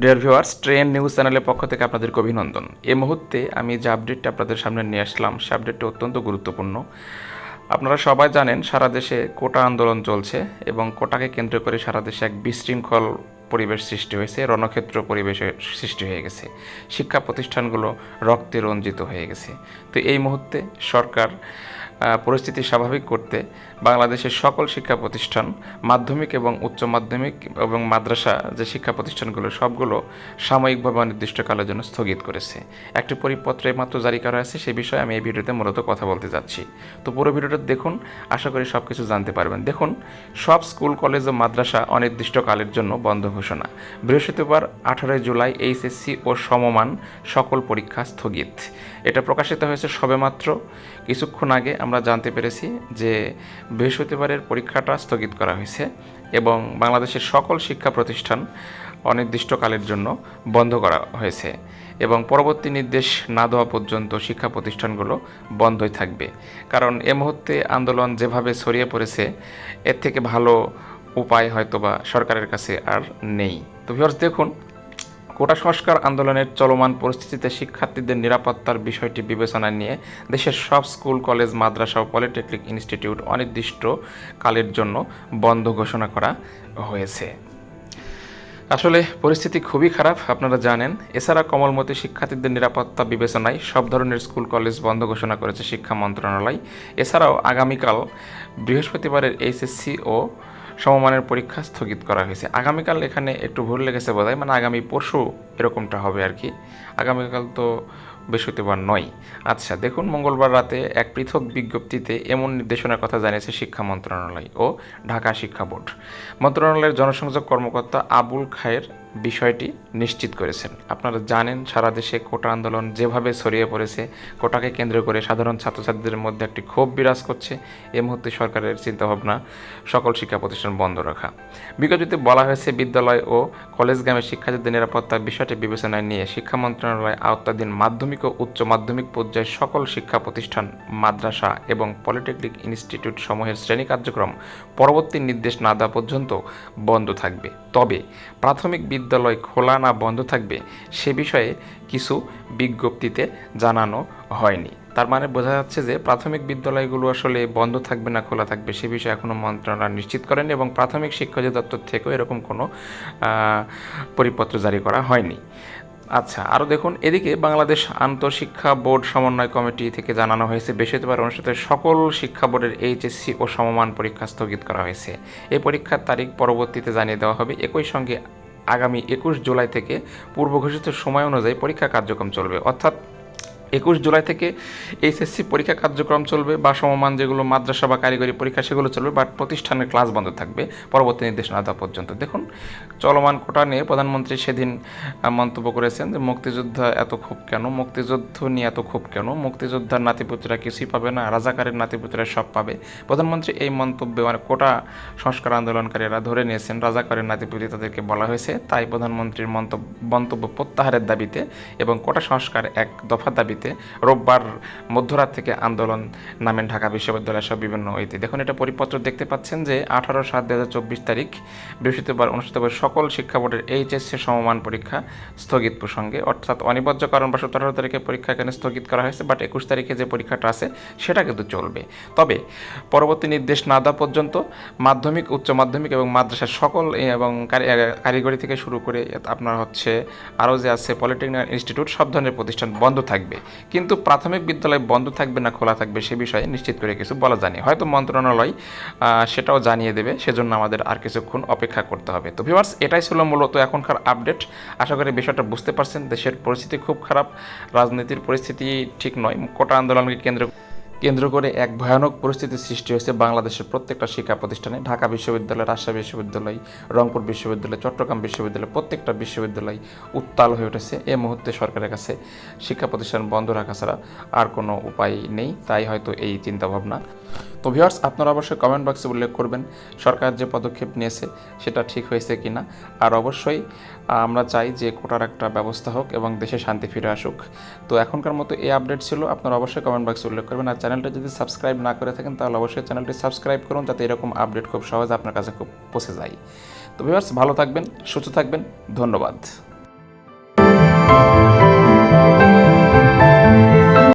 Dear viewers train news চ্যানেলের পক্ষ থেকে আপনাদেরকে অভিনন্দন। এই মুহূর্তে আমি যে আপডেটটা আপনাদের সামনে নিয়ে আসলাম, সে আপডেটটা অত্যন্ত গুরুত্বপূর্ণ। আপনারা সবাই জানেন, সারা দেশে কোটা আন্দোলন চলছে এবং কোটাকে কেন্দ্র করে সারা দেশে এক বিশৃঙ্খল পরিবেশ সৃষ্টি হয়েছে, রণক্ষেত্র পরিবেশের সৃষ্টি হয়ে গেছে। শিক্ষা প্রতিষ্ঠানগুলো রক্তে রঞ্জিত হয়ে গেছে। তো এই মুহূর্তে সরকার পরিস্থিতি স্বাভাবিক করতে বাংলাদেশের সকল শিক্ষা প্রতিষ্ঠান, মাধ্যমিক এবং উচ্চ মাধ্যমিক এবং মাদ্রাসা যে শিক্ষা প্রতিষ্ঠানগুলো, সবগুলো সাময়িকভাবে অনির্দিষ্টকালের জন্য স্থগিত করেছে। একটি পরিপত্রে মাত্র জারি করা হয়েছে সেই বিষয়ে আমি এই ভিডিওতে মূলত কথা বলতে যাচ্ছি। তো পুরো ভিডিওটা দেখুন, আশা করি সব কিছু জানতে পারবেন। দেখুন, সব স্কুল, কলেজ ও মাদ্রাসা অনির্দিষ্টকালের জন্য বন্ধ ঘোষণা। বৃহস্পতিবার, আঠারোই জুলাই এইচএসসি ও সমমান সকল পরীক্ষা স্থগিত। এটা প্রকাশিত হয়েছে সবেমাত্র। কিছুক্ষণ আগে আমরা জানতে পেরেছি যে বৃহস্পতিবারের পরীক্ষাটা স্থগিত করা হয়েছে এবং বাংলাদেশের সকল শিক্ষা প্রতিষ্ঠান অনির্দিষ্টকালের জন্য বন্ধ করা হয়েছে এবং পরবর্তী নির্দেশ না দেওয়া পর্যন্ত শিক্ষা প্রতিষ্ঠানগুলো বন্ধই থাকবে। কারণ এ মুহূর্তে আন্দোলন যেভাবে ছড়িয়ে পড়েছে, এর থেকে ভালো উপায় হয়তোবা সরকারের কাছে আর নেই। তো ভিউয়ার্স দেখুন কোটা সংস্কার আন্দোলনের চলমান পরিস্থিতিতে শিক্ষার্থীদের নিরাপত্তার বিষয়টি বিবেচনায় নিয়ে দেশের সব স্কুল, কলেজ, মাদ্রাসা ও পলিটেকনিক ইনস্টিটিউট অনির্দিষ্ট কালের জন্য বন্ধ ঘোষণা করা হয়েছে। আসলে পরিস্থিতি খুবই খারাপ, আপনারা জানেন। এছাড়া কমলমতি শিক্ষার্থীদের নিরাপত্তা বিবেচনায় সব ধরনের স্কুল, কলেজ বন্ধ ঘোষণা করেছে শিক্ষা মন্ত্রণালয়। এছাড়াও আগামীকাল বৃহস্পতিবারের এইচএসসি ও সমমানের পরীক্ষা স্থগিত করা হয়েছে। আগামীকাল এখানে একটু ভুল লেগেছে বোধহয় মানে আগামী পরশু এরকমটা হবে আর কি। আগামীকাল তো বৃহস্পতিবার নয়। আচ্ছা দেখুন, মঙ্গলবার রাতে এক পৃথক বিজ্ঞপ্তিতে এমন নির্দেশনার কথা জানিয়েছে শিক্ষা মন্ত্রণালয় ও ঢাকা শিক্ষা বোর্ড। মন্ত্রণালয়ের জনসংযোগ কর্মকর্তা আবুল খায়ের বিষয়টি নিশ্চিত করেছেন। আপনারা জানেন, সারা দেশে কোটা আন্দোলন যেভাবে ছড়িয়ে পড়েছে, কোটাকে কেন্দ্র করে সাধারণ ছাত্রছাত্রীদের মধ্যে একটি ক্ষোভ বিরাজ করছে। এ মুহূর্তে সরকারের চিন্তাভাবনা, সকল শিক্ষা প্রতিষ্ঠান বন্ধ রাখা। বিজ্ঞপ্তিতে বলা হয়েছে, বিদ্যালয় ও কলেজগামী শিক্ষার্থীদের নিরাপত্তার বিষয়টি বিবেচনায় নিয়ে শিক্ষা মন্ত্রণালয় আওতাধীন মাধ্যমিক ও উচ্চ মাধ্যমিক পর্যায়ে সকল শিক্ষা প্রতিষ্ঠান, মাদ্রাসা এবং পলিটেকনিক ইনস্টিটিউট সমূহের শ্রেণি কার্যক্রম পরবর্তী নির্দেশ না দেওয়া পর্যন্ত বন্ধ থাকবে। তবে প্রাথমিক বিদ্যালয় খোলা না বন্ধ থাকবে সে বিষয়ে কিছু বিজ্ঞপ্তিতে জানানো হয়নি। তার মানে বোঝা যাচ্ছে যে প্রাথমিক বিদ্যালয়গুলো আসলে বন্ধ থাকবে না খোলা থাকবে সে বিষয়ে এখনও মন্ত্রণালয় নিশ্চিত করেন এবং প্রাথমিক শিক্ষা অধিদপ্তর থেকেও এরকম কোনো পরিপত্র জারি করা হয়নি। আচ্ছা আরও দেখুন, এদিকে বাংলাদেশ আন্তঃশিক্ষা বোর্ড সমন্বয় কমিটি থেকে জানানো হয়েছে, বৃহস্পতিবার অনুষ্ঠিত সকল শিক্ষা বোর্ডের এইচএসসি ও সমমান পরীক্ষা স্থগিত করা হয়েছে। এই পরীক্ষার তারিখ পরবর্তীতে জানিয়ে দেওয়া হবে। একই সঙ্গে আগামী একুশ জুলাই থেকে পূর্ব ঘোষিত সময় অনুযায়ী পরীক্ষা কার্যক্রম চলবে। অর্থাৎ একুশ জুলাই থেকে এইচএসসি পরীক্ষা কার্যক্রম চলবে, বা সমমান যেগুলো মাদ্রাসা বা কারিগরি পরীক্ষা সেগুলো চলবে বাট প্রতিষ্ঠানের ক্লাস বন্ধ থাকবে, পরবর্তী নির্দেশনা দেওয়া পর্যন্ত। দেখুন, চলমান কোটা নিয়ে প্রধানমন্ত্রী সেদিন মন্তব্য করেছেন যে মুক্তিযোদ্ধা এত ক্ষোভ কেন? মুক্তিযুদ্ধ নিয়ে এত ক্ষোভ কেন? মুক্তিযোদ্ধার নাতিপুত্রা কিছুই পাবে না, রাজাকারের নাতিপুত্রা সব পাবে। প্রধানমন্ত্রী এই মন্তব্যে মানে কোটা সংস্কার আন্দোলনকারীরা ধরে নিয়েছেন, রাজাকারের নাতিপুতি তাদেরকে বলা হয়েছে, তাই প্রধানমন্ত্রীর মন্তব্য মন্তব্য প্রত্যাহারের দাবিতে এবং কোটা সংস্কার এক দফা দাবিতে রোববার মধ্যরাত থেকে আন্দোলন নামেন ঢাকা বিশ্ববিদ্যালয় সহ বিভিন্ন ইতি দেখুন, এটা পরিপত্র দেখতে পাচ্ছেন যে আঠারো সাত দু তারিখ বৃহস্পতিবার অনুষ্ঠিত হবে সকল শিক্ষা বোর্ডের এইচএসসি সমমান পরীক্ষা স্থগিত প্রসঙ্গে। অর্থাৎ অনিবার্য কারণবশত আঠারো তারিখে পরীক্ষা এখানে স্থগিত করা হয়েছে, বাট একুশ তারিখে যে পরীক্ষাটা আছে সেটা কিন্তু চলবে। তবে পরবর্তী নির্দেশ না দেওয়া পর্যন্ত মাধ্যমিক, উচ্চ মাধ্যমিক এবং মাদ্রাসার সকল এবং কারি- কারিগরি থেকে শুরু করে আপনার হচ্ছে আরও যে আছে পলিটেকনিক ইনস্টিটিউট সব ধরনের প্রতিষ্ঠান বন্ধ থাকবে। কিন্তু প্রাথমিক বিদ্যালয় বন্ধ থাকবে না, খোলা থাকবে সে বিষয়ে নিশ্চিত করে কিছু বলা জানি হয়তো মন্ত্রণালয় সেটাও জানিয়ে দেবে, সেজন্য আমাদের আর কিছুক্ষণ অপেক্ষা করতে হবে। তো ভিউয়ার্স এটাই ছিল মূলত এখনকার আপডেট। আশা করি বিষয়টা বুঝতে পারছেন, দেশের পরিস্থিতি খুব খারাপ, রাজনীতির পরিস্থিতি ঠিক নয়, কোটা আন্দোলনকে কেন্দ্র কেন্দ্র করে এক ভয়ানক পরিস্থিতির সৃষ্টি হয়েছে বাংলাদেশের প্রত্যেকটা শিক্ষা প্রতিষ্ঠানে। ঢাকা বিশ্ববিদ্যালয়, রাজশাহী বিশ্ববিদ্যালয়, রংপুর বিশ্ববিদ্যালয়, চট্টগ্রাম বিশ্ববিদ্যালয়, প্রত্যেকটা বিশ্ববিদ্যালয় উত্তাল হয়ে উঠেছে। এ মুহূর্তে সরকারের কাছে শিক্ষা প্রতিষ্ঠান বন্ধ রাখা ছাড়া আর কোনো উপায় নেই, তাই হয়তো এই চিন্তাভাবনা। তো ভিউয়ার্স, আপনারা অবশ্যই কমেন্ট বক্সে উল্লেখ করবেন সরকার যে পদক্ষেপ নিয়েছে, সেটা ঠিক হয়েছে কি না আর অবশ্যই আমরা চাই যে কোটার একটা ব্যবস্থা হোক এবং দেশে শান্তি ফিরে আসুক। তো এখনকার মতো এই আপডেট ছিল, আপনারা অবশ্যই কমেন্ট বক্সে উল্লেখ করবেন। আর চ্যানেলটা যদি সাবস্ক্রাইব না করে থাকেন, তাহলে অবশ্যই চ্যানেলটি সাবস্ক্রাইব করুন, যাতে এরকম আপডেট খুব সহজে আপনার কাছে খুব পৌঁছে যায়। তো ভিউয়ার্স, ভালো থাকবেন, সুস্থ থাকবেন, ধন্যবাদ।